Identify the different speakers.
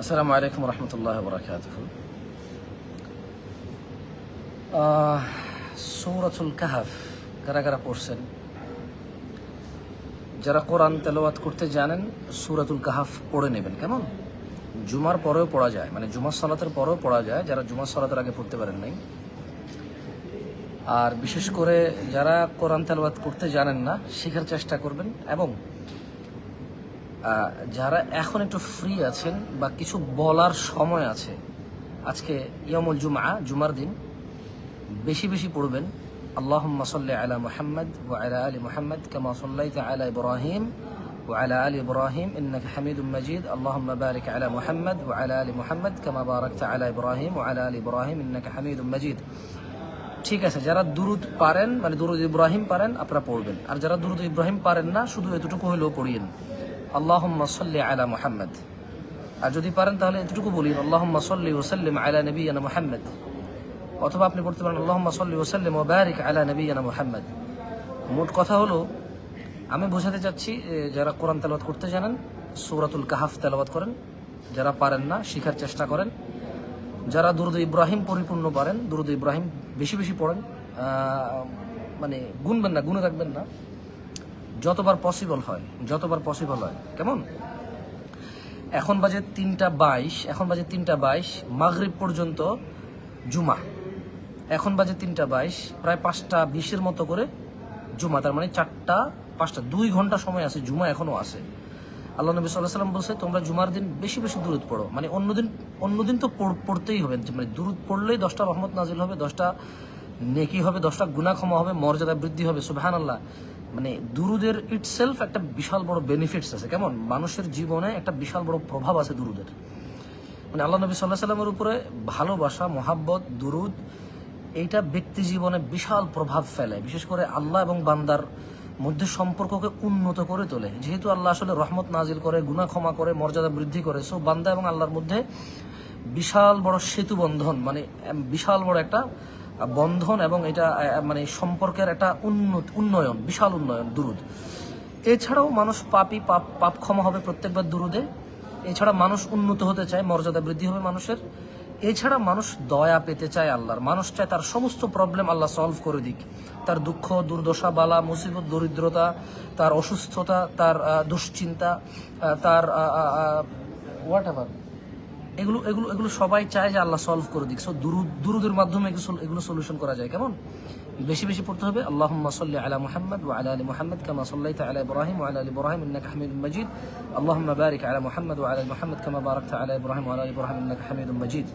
Speaker 1: আসসালামু আলাইকুম রহমতুল্লাহ বরাকাত সৌরাতুল কাহাফ কারা কারা পড়ছেন? যারা কোরআন তেলাওয়াত করতে জানেন, সূরাতুল কাহাফ পড়ে নেবেন, কেমন? জুমার পরেও পড়া যায় মানে জুমার সালাতের পরেও পড়া যায়, যারা জুমার সালাতের আগে পড়তে পারেন নাই। আর বিশেষ করে যারা কোরআন তেলাওয়াত করতে জানেন না, শেখার চেষ্টা করবেন, এবং যারা এখন একটু ফ্রি আছেন বা কিছু বলার সময় আছে, আজকে ইয়ামুল জুমা জুমার দিন, বেশি বেশি পড়বেন। আল্লাহুম্মা সাল্লি আলা মুহাম্মদ ওয়া আলা আলি মুহাম্মদ কামা সাল্লাইতা আলা ইব্রাহিম ওয়া আলা আলি ইব্রাহিম ইন্নাকা হামিদুম মাজিদ। আল্লাহুম্মা বারিক আলা মুহাম্মদ ওয়া আলা আলি মুহাম্মদ কামা বারাকতা আলা ইব্রাহিম ওয়া আলা আলি ইব্রাহিম ইন্নাকা হামিদুম মাজিদ। ঠিক আছে, যারা দুরুদ পারেন মানে দুরুদ ইব্রাহিম পারেন, আপনারা পড়বেন। আর যারা দুরুদ ইব্রাহিম পারেন না, শুধু এতটুকু হলেও পড়িয়েন। আল্লাহুম্মা সাল্লি আলা মুহাম্মদ। আর যদি পারেন তাহলে এতটুকু বলিন আল্লাহুম্মা সাল্লি ওয়া সাল্লিম আলা নবিয়িনা মুহাম্মদ। অথবা আপনি পড়তে পারেন, আল্লাহুম্মা সাল্লি ওয়া সাল্লিম ওয়া বারিক আলা নবিয়িনা মুহাম্মদ। মোট কথা হলো, আমি বোঝাতে চাচ্ছি যারা কোরআন তেলাওয়াত করতে জানেন, সূরাতুল কাহাফ তেলাওয়াত করেন, যারা পারেন না, শেখার চেষ্টা করেন। যারা দুরুদ ইব্রাহিম পরিপূর্ণ পারেন, দুরুদ ইব্রাহিম বেশি বেশি পড়েন মানে গুনবেন না, গুনে রাখবেন না। যতবার পসিবল হয়, যতবার পসিবল হয়। কেমন? এখন বাজে তিনটা বাইশ, এখন বাজে তিনটা বাইশ, মাগরিব পর্যন্ত জুমা। এখন বাজে তিনটা বাইশ, প্রায় পাঁচটা বিশের মতো করে জুমা, তার মানে চারটা, পাঁচটা, দুই ঘণ্টা সময় আছে, জুমা এখনও আছে। আল্লাহ নবী সাল্লাহ সাল্লাম বলছে, তোমরা জুমার দিন বেশি বেশি দূরত পড়ো। মানে অন্যদিন অন্যদিন তো পড়তেই হবে। মানে দূরত পড়লেই দশটা রহমত নাজিল হবে, দশটা নেকি হবে, দশটা গুণা ক্ষমা হবে, মর্যাদা বৃদ্ধি হবে সুবহান আল্লাহ মানে দুরুদের ইটসেলফ একটা বিশাল বড় বেনিফিটস আছে। কেমন? মানুষের জীবনে একটা বিশাল বড় প্রভাব আছে দুরুদের। মানে আল্লাহ নবী সাল্লাহ সাল্লামের উপরে ভালোবাসা, মোহাব্বত, দুরুদ, এইটা ব্যক্তি জীবনে বিশাল প্রভাব ফেলে। বিশেষ করে আল্লাহ এবং বান্দার মধ্যে সম্পর্ককে উন্নত করে তোলে। যেহেতু আল্লাহ আসলে রহমত নাজিল করে, গুনাহ ক্ষমা করে, মর্যাদা বৃদ্ধি করে সো বান্দা এবং আল্লাহর মধ্যে বিশাল বড় সেতু বন্ধন মানে বিশাল বড় একটা বন্ধন এবং এটা মানে সম্পর্কের একটা উন্নত, উন্নয়ন, বিশাল উন্নয়ন, দুরুদ। এছাড়াও মানুষ পাপই পাপ পাপ ক্ষমা হবে প্রত্যেকবার দুরুদে। এছাড়া মানুষ উন্নত হতে চায়, মর্যাদা বৃদ্ধি হবে মানুষের। এছাড়া মানুষ দয়া পেতে চায় আল্লাহর। মানুষ চায় তার সমস্ত প্রবলেম আল্লাহ সলভ করে দিক। তার দুঃখ, দুর্দশা, বালা, মুসিবত, দরিদ্রতা, তার অসুস্থতা, তার দুশ্চিন্তা তার হোয়াট এভার এগুলো এগুলো এগুলো সবাই চায় যে আল্লাহ সলভ করে দিক। সো দুরুদ, দুরুদের মাধ্যমে এগুলো সলিউশন করা যায়। কেমন? বেশি বেশি পড়তে হবে। আল্লাহ সাল্লি আলা মোহাম্মদ ও আলা আলি মোহাম্মদ কামা সাল্লাই আলা ইব্রাহিম আলা আলি ইব্রাহিম ইন্নাক হামিদ মজিদ। আল্লাহ বারিক আলা মোহাম্মদ ওয়া আলা মোহাম্মদ কামা বারাকতা আলা ইব্রাহিম আলি ইব্রাহিম ইন্নাক হামিদ মাজিদ।